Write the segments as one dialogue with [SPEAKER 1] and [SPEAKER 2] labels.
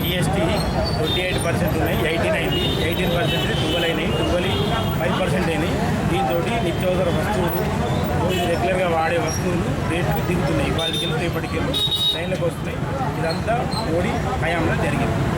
[SPEAKER 1] GST twenty eight percent ఉన్నాయి eighteen అయింది eighteen percent twelve అయినాయి ట్వెల్వ్ ఫైవ్ పర్సెంట్ అయినాయి దీంతో నిత్యావసర వస్తువులు రోజు రెగ్యులర్గా వాడే వస్తువులు రేట్లు దిగుతున్నాయి ఇవాళకి వెళ్ళి రేపటికి వెళ్ళి ట్రైన్లకు వస్తున్నాయి ఇదంతా మోడీ హయాంలో జరిగింది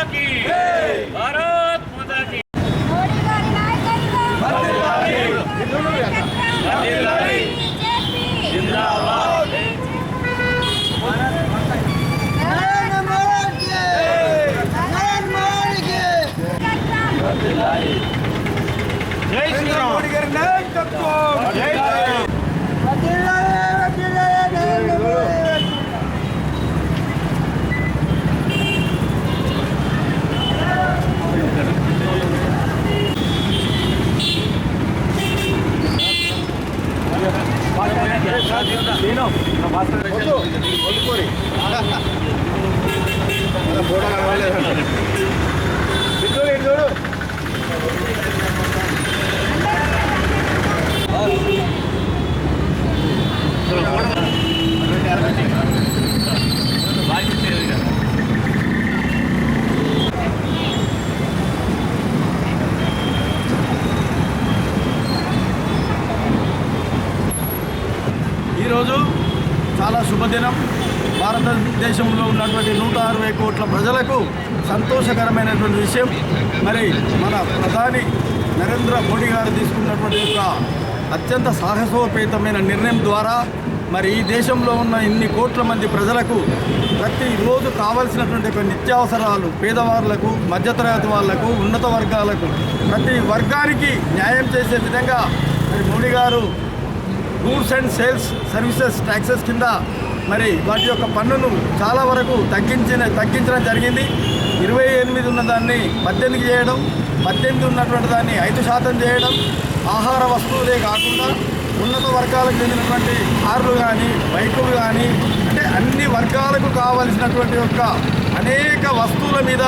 [SPEAKER 2] aqui! Ei! Parou! ఈరోజు చాలా శుభదినం. భారతదేశంలో ఉన్నటువంటి నూట అరవై కోట్ల ప్రజలకు సంతోషకరమైనటువంటి విషయం. మరి మన ప్రధాని నరేంద్ర మోడీ గారు తీసుకున్నటువంటి యొక్క అత్యంత సాహసోపేతమైన నిర్ణయం ద్వారా మరి ఈ దేశంలో ఉన్న ఇన్ని కోట్ల మంది ప్రజలకు ప్రతిరోజు కావలసినటువంటి ఒక నిత్యావసరాలు పేదవాళ్ళకు మధ్యతరగతి వాళ్ళకు ఉన్నత వర్గాలకు ప్రతి వర్గానికి న్యాయం చేసే విధంగా మరి మోడీ గారు goods and sales services taxes కింద మరి వాటి యొక్క పన్నును చాలా వరకు తగ్గించిన తగ్గించడం జరిగింది. ఇరవై ఎనిమిది ఉన్న దాన్ని పద్దెనిమిది చేయడం పద్దెనిమిది ఉన్నటువంటి దాన్ని ఐదు శాతం చేయడం ఆహార వస్తువులే కాకుండా ఉన్నత వర్గాలకు చెందినటువంటి కార్లు కానీ బైకులు కానీ అంటే అన్ని వర్గాలకు కావలసినటువంటి యొక్క అనేక వస్తువుల మీద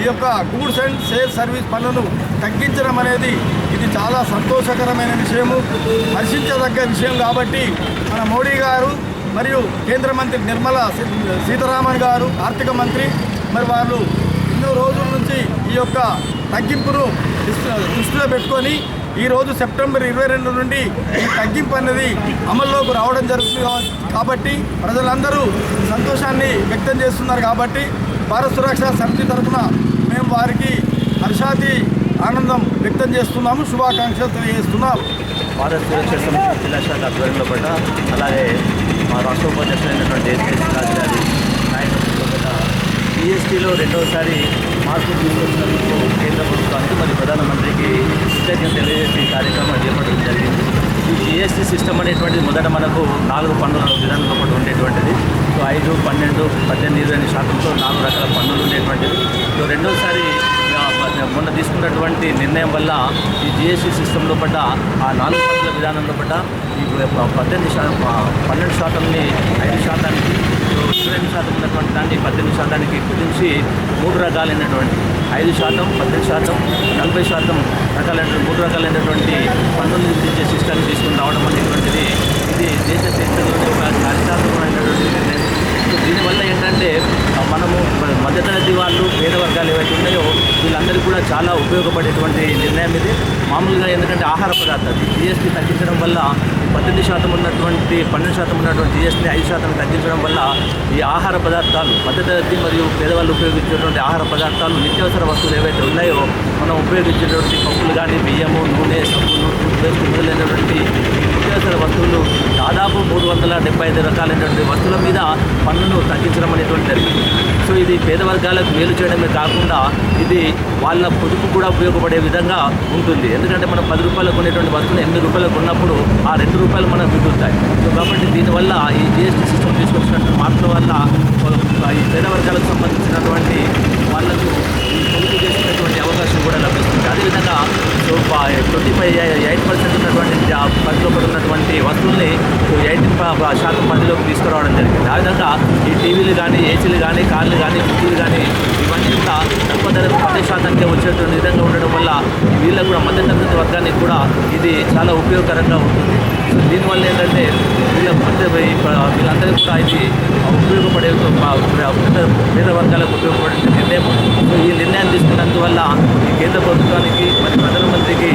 [SPEAKER 2] ఈ యొక్క గూడ్స్ అండ్ సేల్స్ సర్వీస్ పన్నును తగ్గించడం అనేది ఇది చాలా సంతోషకరమైన విషయము హర్షించదగ్గ విషయం కాబట్టి మన మోడీ గారు మరియు కేంద్ర మంత్రి నిర్మలా సీతారామన్ గారు ఆర్థిక మంత్రి మరి వాళ్ళు ఎన్నో రోజుల నుంచి ఈ యొక్క తగ్గింపును దృష్టిలో పెట్టుకొని ఈరోజు సెప్టెంబర్ ఇరవై రెండు నుండి ఈ తగ్గింపు అనేది అమల్లోకి రావడం జరుగుతుంది కాబట్టి ప్రజలందరూ సంతోషాన్ని వ్యక్తం చేస్తున్నారు కాబట్టి భారత సురక్ష సమితి తరఫున మేము వారికి హర్షాతి ఆనందం వ్యక్తం చేస్తున్నాము. శుభాకాంక్షలు తెలియజేస్తున్నాం.
[SPEAKER 3] భారత సురక్ష సమితి జిల్లా శాఖ ఆధ్వర్యంలో పడ్డ అలాగే మా రాష్ట్ర ఉపాధ్యక్షులైనటువంటి ఎస్పీ రాజధాని నాయకత్వంలో పట్ల జిఎస్టీలో రెండవసారి మార్పు తీసుకొచ్చినందుకు కేంద్ర ప్రభుత్వానికి మరియు ప్రధానమంత్రికి కృతజ్ఞత తెలియజేసి కార్యక్రమం చేపట్టడం జరిగింది. ఈ జిఎస్టీ సిస్టమ్ అనేటువంటిది మొదట మనకు నాలుగు పన్నుల విధానంలో ఒకటి ఉండేటువంటిది. సో ఐదు పన్నెండు పద్దెనిమిది ఇరవై శాతంతో నాలుగు రకాల పన్నులు ఉండేటువంటిది. సో రెండోసారి మొన్న తీసుకున్నటువంటి నిర్ణయం వల్ల ఈ జిఎస్టీ సిస్టంలో పడ్డ ఆ నాలుగు పన్నుల విధానంలో పడ్డ ఈ పద్దెనిమిది శాతం పన్నెండు శాతంని ఐదు శాతానికి ఇరవై రెండు శాతం ఉన్నటువంటి దాన్ని పద్దెనిమిది శాతానికి కుదించి మూడు రకాలైనటువంటి ఐదు శాతం పద్దెనిమిది శాతం నలభై శాతం రకాలైనటువంటి మూడు రకాలైనటువంటి పన్నులు విధించే సిస్టమ్ తీసుకుని రావడం అనేటువంటిది ఇది దేశ చరిత్రలోనే ఒక చారిత్రాత్మకమైనటువంటి నిర్ణయం. సో దీనివల్ల ఏంటంటే మనము మధ్యతరగతి వాళ్ళు పేద వర్గాలు ఏవైతే ఉన్నాయో వీళ్ళందరికీ కూడా చాలా ఉపయోగపడేటువంటి నిర్ణయం ఇది. మామూలుగా ఎందుకంటే ఆహార పదార్థాలు జిఎస్టీ తగ్గించడం వల్ల పద్దెనిమిది శాతం ఉన్నటువంటి పన్నెండు శాతం ఉన్నటువంటి జిఎస్టీని ఐదు శాతం తగ్గించడం వల్ల ఈ ఆహార పదార్థాలు మధ్యతరగతి మరియు పేదవాళ్ళు ఉపయోగించేటువంటి ఆహార పదార్థాలు నిత్యావసర వస్తువులు ఏవైతే ఉన్నాయో మనం ఉపయోగించేటువంటి పప్పులు కానీ బియ్యము నూనె సబ్బులు టూత్పేస్ట్ మొదలైనటువంటి నిత్యావసర వస్తువులు దాదాపు మూడు వందల డెబ్బై ఐదు రకాలైనటువంటి వస్తువుల మీద పన్నును తగ్గించడం అనేటువంటి జరిగింది. సో ఇది పేద వర్గాలకు మేలు చేయడమే కాకుండా ఇది వాళ్ళ పొదుపు కూడా ఉపయోగపడే విధంగా ఉంటుంది. ఎందుకంటే మనం పది రూపాయలకు కొనేటువంటి వస్తువులు ఎనిమిది రూపాయలకు కొన్నప్పుడు ఆ రెండు రూపాయలు మనకు మిగులుతాయి. సో కాబట్టి దీనివల్ల ఈ జిఎస్టీ సిస్టమ్ తీసుకొచ్చినటువంటి మార్పుల వల్ల ఈ పేద వర్గాలకు సంబంధించినటువంటి వాళ్ళకు ఈ పొదుపు చేసుకునేటువంటి అవకాశం కూడా లభిస్తుంది అదేవిధంగా so twenty five eight percent ఉన్నటువంటి జా- పరిధిలో కూడా ఉన్నటువంటి వస్తువుల్ని ఎయిటీన్ శాతం పరిధిలోకి తీసుకురావడం జరిగింది. ఆ విధంగా ఈ టీవీలు కానీ ఏసీలు కానీ కార్లు కానీ ఫ్రిడ్జీలు కానీ ఇవన్నీ కూడా తక్కువ ధర పది శాతానికి వచ్చేటువంటి విధంగా ఉండడం వల్ల వీళ్ళకు కూడా మధ్యతరగతి వర్గానికి కూడా ఇది చాలా ఉపయోగకరంగా ఉంటుంది. సో దీనివల్ల ఏంటంటే మధ్య వీళ్ళందరికీ కూడా ఇది ఉపయోగపడే పేద- వర్గాలకు ఉపయోగపడే నిర్ణయం. సో ఈ నిర్ణయం తీసుకున్నందువల్ల ఈ కేంద్ర ప్రభుత్వానికి మరి ప్రధానమంత్రికి